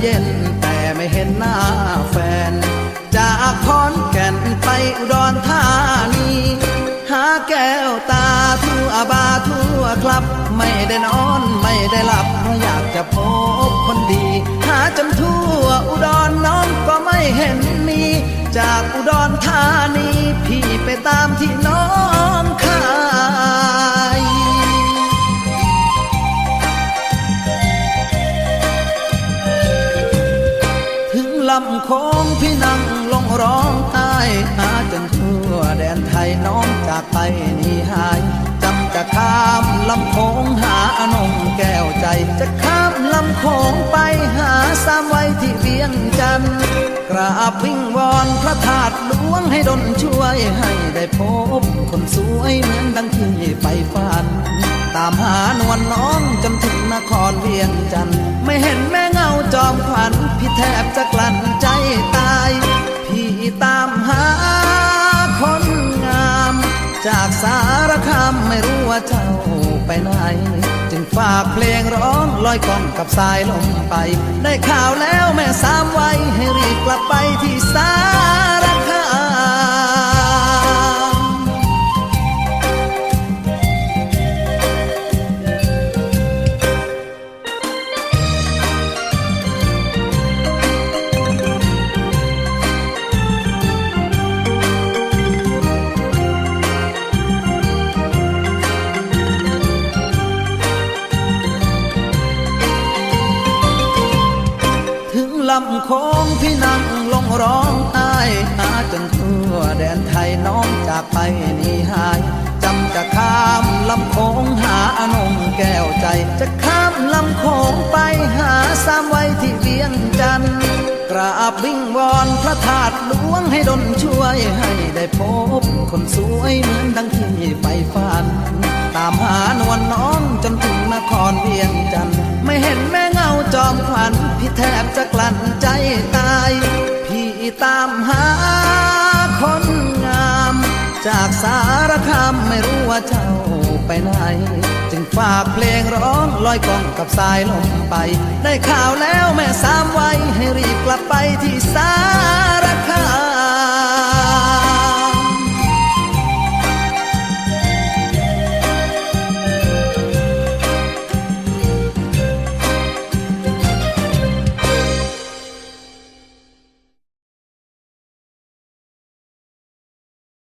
เย็นแต่ไม่เห็นหน้าแฟน จากคอนแก่นไปอุดรธานีหาแก้วตาทั่วบาทั่วครับ ไม่ได้นอนไม่ได้หลับเพราะอยากจะพบคนดี หาจนทั่วอุดรน้องก็ไม่เห็นมี จากอุดรธานีพี่ไปตามที่น้องำโค้งพี่นั่งลงร้องไห้หาจนทั่วแดนไทยน้องจากไปนี่หายจำจะข้ามลำโค้งหาอนงแก้วใจ จะข้ามลำโค้งไปหาสามไว้ที่เวียงจันทร์กราบวิงวอนพระธาตุหลวงให้ดลช่วยให้ได้พบคนสวยเหมือนดังที่ไปฝันตามหานวลน้องจนถึงนครเวียงจันทร์ไม่เห็นแม่เงาจอมขวัญพี่แทบจะกากสารคามไม่รู้ว่าเจ้าไปไหน จึงฝากเพลงร้องลอยกล่องกับสายลมไป ได้ข่าวแล้วแม่สามไว้ให้รีบกลับไปที่สา ลำโค้งพี่นั่งลงร้องไห้หาจนทั่วแดนไทยน้องจากไปนี่หายจำจะข้ามลำโค้งหาอนงแก้วใจ จะข้ามลำโค้งไปหาสามไว้ที่เวียงจันทร์กราบวิงวอนพระธาตุหลวงให้ดลช่วยให้ได้พบ คนสวยเหมือนดังที่ไปฝัน ตามหานวลน้องจนถึงนครเวียงจันทร์ไม่เห็นแม่เงาจอมขวัญพี่แท จากสารคามไม่รู้ว่าเจ้าไปไหน จึงฝากเพลงร้องลอยกองกับสายลมไป ได้ข่าวแล้วแม่สามไว้ให้รีบกลับไปที่สา